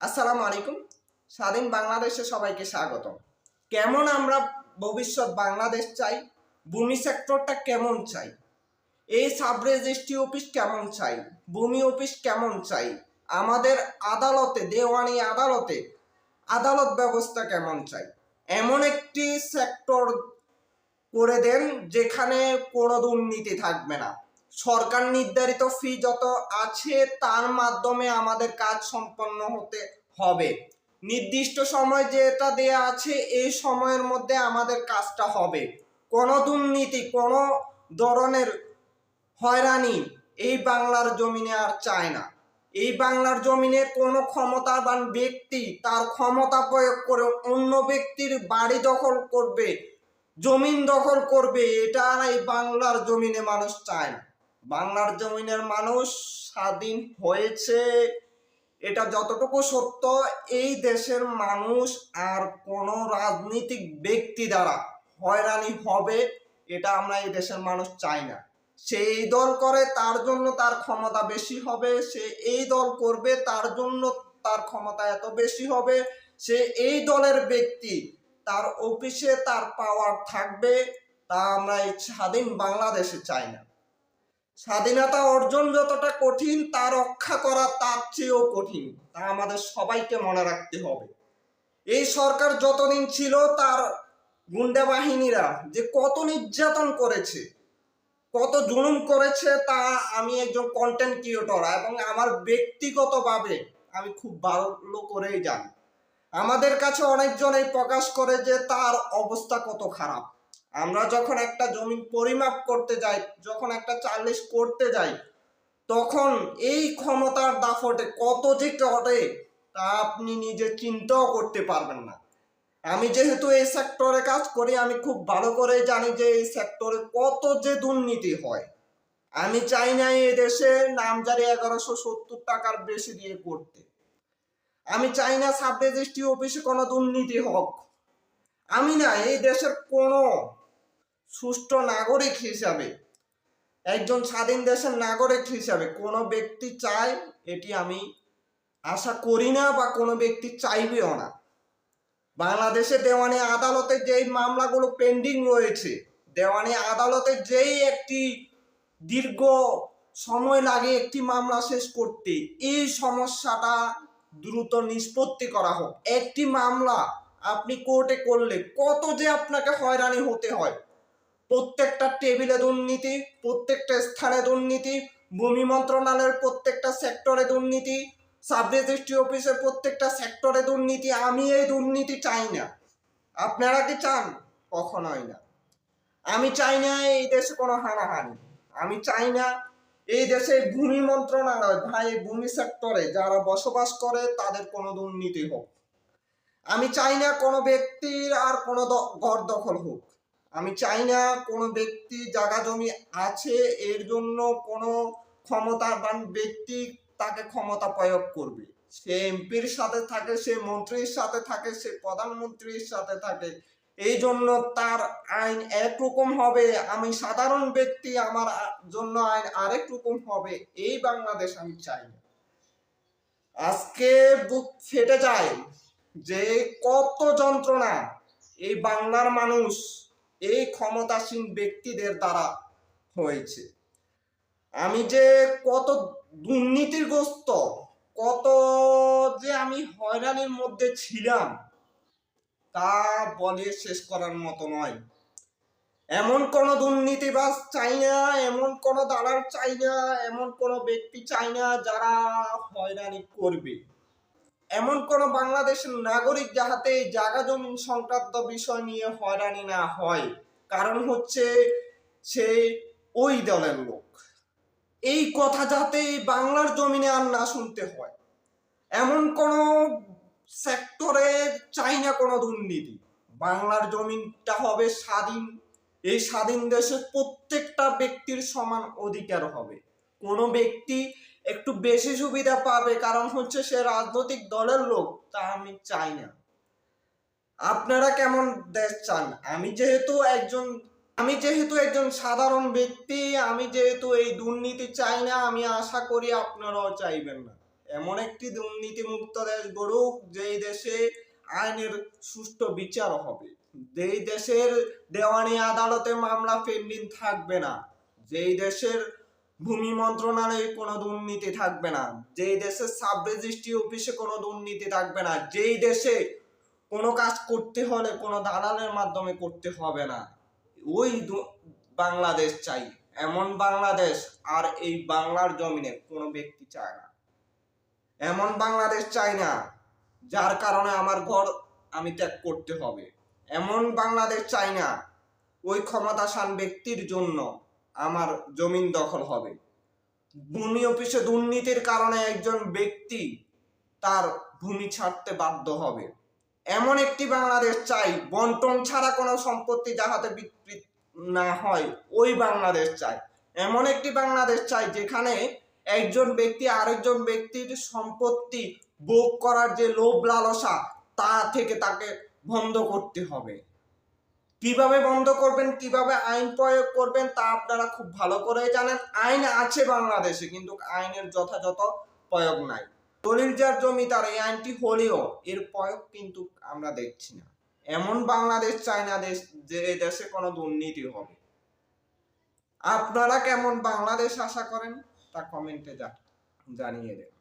আসসালামু আলাইকুম। স্বাধীন বাংলাদেশে সবাইকে স্বাগত কেমন আমরা ভবিষ্যৎ বাংলাদেশ চাই? ভূমি সেক্টরটা কেমন চাই? এই সাব রেজিস্ট্রি অফিস কেমন চাই? ভূমি অফিস কেমন চাই? আমাদের আদালতে, দেওয়ানি আদালতে আদালত ব্যবস্থা কেমন চাই? এমন একটি সেক্টর করে দেন যেখানে কোনো দুর্নীতি থাকবে না। সরকার নির্ধারিত ফি যত আছে, তার মাধ্যমে আমাদের কাজ সম্পন্ন হতে হবে। নির্দিষ্ট সময় যেটা দেয়া আছে, এই সময়ের মধ্যে আমাদের কাজটা হবে। কোনো দুর্নীতি, কোনো ধরনের হয়রানি এই বাংলার জমিনে আর চায় না। এই বাংলার জমিনে কোনো ক্ষমতাবান ব্যক্তি তার ক্ষমতা প্রয়োগ করে অন্য ব্যক্তির বাড়ি দখল করবে, জমিন দখল করবে, এটা এই বাংলার জমিনে মানুষ চায় না। বাংলার জমিনের মানুষ স্বাধীন হয়েছে। এটা যতটুকু সত্য, এই দেশের মানুষ আর কোনো রাজনৈতিক ব্যক্তি দ্বারা হয়রানি হবে, এটা আমরা এই দেশের মানুষ চাই না। সে এই দল করে, তার জন্য তার ক্ষমতা বেশি হবে। সে এই দল করবে, তার জন্য তার ক্ষমতা এত বেশি হবে। সে এই দলের ব্যক্তি, তার অফিসে তার পাওয়ার থাকবে, তা আমরা এই স্বাধীন বাংলাদেশে চাই না। স্বাধীনতা অর্জন যতটা কঠিন, তা রক্ষা করা তার চেয়েও কঠিন। তা আমাদের সবাইকে মনে রাখতে হবে। এই সরকার যতদিন ছিল, তার গুন্ডা বাহিনীরা যে কত নির্যাতন করেছে, কত জুলুম করেছে, তা আমি একজন কন্টেন্ট ক্রিয়েটর এবং আমার ব্যক্তিগতভাবে আমি খুব ভালো করেই জানি। আমাদের কাছে অনেকজন এই প্রকাশ করে যে তার অবস্থা কত খারাপ। আমরা যখন একটা জমি পরিমাপ করতে যাই, যখন একটা চার্লিশ করতে যাই, তখন এই ক্ষমতার দাফটে কত যে ঘটে তা আপনি নিজে চিন্তাও করতে পারবেন না। আমি যেহেতু এই সেক্টরে কাজ করি, আমি খুব ভালো করে জানি যে এই সেক্টরে কত যে দুর্নীতি হয়। আমি চাই না এই দেশে নামজারি এগারোশো সত্তর টাকার বেশি দিয়ে করতে। আমি চাই না সাব রেজিস্ট্রি অফিসে কোনো দুর্নীতি হোক। আমি না এই দেশের কোনো সুষ্ঠু নাগরিক হিসাবে, একজন স্বাধীন দেশের নাগরিক হিসাবে কোনো ব্যক্তি চায়, এটি আমি আশা করি না বা কোনো ব্যক্তি চাইবেও না। বাংলাদেশে দেওয়ানি আদালতে যেই মামলাগুলো পেন্ডিং রয়েছে, দেওয়ানি আদালতে যেই একটি দীর্ঘ সময় লাগে একটি মামলা শেষ করতে, এই সমস্যাটা দ্রুত নিষ্পত্তি করা হোক। একটি মামলা আপনি কোর্টে করলে কত যে আপনাকে হয়রানি হতে হয় প্রত্যেকটা টেবিলে দুর্নীতি, প্রত্যেকটা স্থানে দুর্নীতি, ভূমি মন্ত্রণালয়ের প্রত্যেকটা সেক্টরে দুর্নীতি সাব রেজিস্ট্রি অফিসের প্রত্যেকটা সেক্টরে দুর্নীতি, আমি এই দুর্নীতি চাই না। আপনারা কি চান? কখনোই না। আমি চাই না এই দেশে কোনো হানাহানি। আমি চাই না এই দেশে ভূমি মন্ত্রণালয়, ভাই, ভূমি সেক্টরে যারা বসবাস করে তাদের কোনো দুর্নীতি হোক। আমি চাই না কোনো ব্যক্তির আর কোনো ঘর দখল হোক। আমি চাই না কোনো ব্যক্তি জায়গা জমি আছে, এর জন্য কোনো ক্ষমতাবান ব্যক্তি তাকে ক্ষমতা প্রয়োগ করবে। সে এমপির সাথে থাকে, সে মন্ত্রীর সাথে থাকে, সে প্রধানমন্ত্রীর সাথে থাকে। এই জন্য তার আইন একরকম হবে। আমি সাধারণ ব্যক্তি, আমার জন্য আইন আরেক রকম হবে। এই বাংলাদেশ আমি চাই না। আজকে বুক ফেটে যায় যে কত যন্ত্রণা এই বাংলার মানুষ এই ক্ষমতাসীন ব্যক্তিদের দ্বারা হয়েছে। আমি যে কত দুর্নীতিগ্রস্ত, কত যে আমি হয়রানির মধ্যে ছিলাম, তা বলে শেষ করার মতো নয়। এমন কোনো দুর্নীতিবাজ চাই না, এমন কোনো দালাল চাই না, এমন কোনো ব্যক্তি চাই না যারা হয়রানি করবে। এমন কোনো বাংলাদেশের নাগরিক যাহাতে জায়গা জমিন সংক্রান্ত বিষয় নিয়ে হয়রানি না হয়। কারণ হচ্ছে সে ওই দলের লোক। এই কথা যাতে বাংলার জমিনে আর না শুনতে হয়। এমন কোন সেক্টরে চাই না কোনো দুর্নীতি। বাংলার জমিনটা হবে স্বাধীন। এই স্বাধীন দেশে প্রত্যেকটা ব্যক্তির সমান অধিকার হবে। কোনো ব্যক্তি একটু বেশি সুবিধা পাবে, কারণ হচ্ছে সে রাজনৈতিক দলের লোক, তা আমি চাই না। আপনারা কেমন দেশ চান? আমি যেহেতু একজন, আমি যেহেতু একজন সাধারণ ব্যক্তি, আমি যেহেতু এই দুর্নীতি চাই না, আমি আশা করি আপনারাও চাইবেন না। এমন একটি দুর্নীতিমুক্ত দেশ গড়ুক, যেই দেশে আইনের সুষ্ঠু বিচার হবে। যেই দেশের দেওয়ানি আদালতে মামলা পেন্ডিং থাকবে না। যেই দেশের ভূমি মন্ত্রণালয়ে কোনো দুর্নীতি থাকবে না। যেই দেশের সাব রেজিস্ট্রি অফিসে কোনো দুর্নীতি থাকবে না, যেই দেশে কোনো কাজ করতে হলে কোনো দালালের মাধ্যমে করতে হবে না। ওই বাংলাদেশ চাই। এমন বাংলাদেশ আর এই বাংলার জমিনে কোনো ব্যক্তি চায় না। এমন বাংলাদেশ চাই না, যার কারণে আমার ঘর আমি ত্যাগ করতে হবে। এমন বাংলাদেশ চাই না, ওই ক্ষমতাসান ব্যক্তির জন্য আমার জমিন দখল হবে। ভূমি অফিসে দুর্নীতির কারণে একজন ব্যক্তি তার ভূমি ছাড়তে বাধ্য হবে। এমন একটি বাংলাদেশ চাই, বন্টন ছাড়া কোনো সম্পত্তি যাহাতে বিক্রি না হয়, ওই বাংলাদেশ চাই। এমন একটি বাংলাদেশ চাই, যেখানে একজন ব্যক্তি আরেকজন ব্যক্তির সম্পত্তি ভোগ করার যে লোভ লালসা, তা থেকে তাকে বন্ধ করতে হবে। কীভাবে বন্ধ করবেন, কীভাবে আইন প্রয়োগ করবেন, তা আপনারা খুব ভালো করে জানেন। আইন আছে বাংলাদেশে, কিন্তু আইনের যথাযথ প্রয়োগ নাই। দলিল যার জমি, তার এই আইনটি হলেও এর প্রয়োগ কিন্তু আমরা দেখছি না। এমন বাংলাদেশ চাই না দেশ, যে দেশে কোনো দুর্নীতি হবে। আপনারা কেমন বাংলাদেশ আশা করেন, তা কমেন্টে জানিয়ে দেন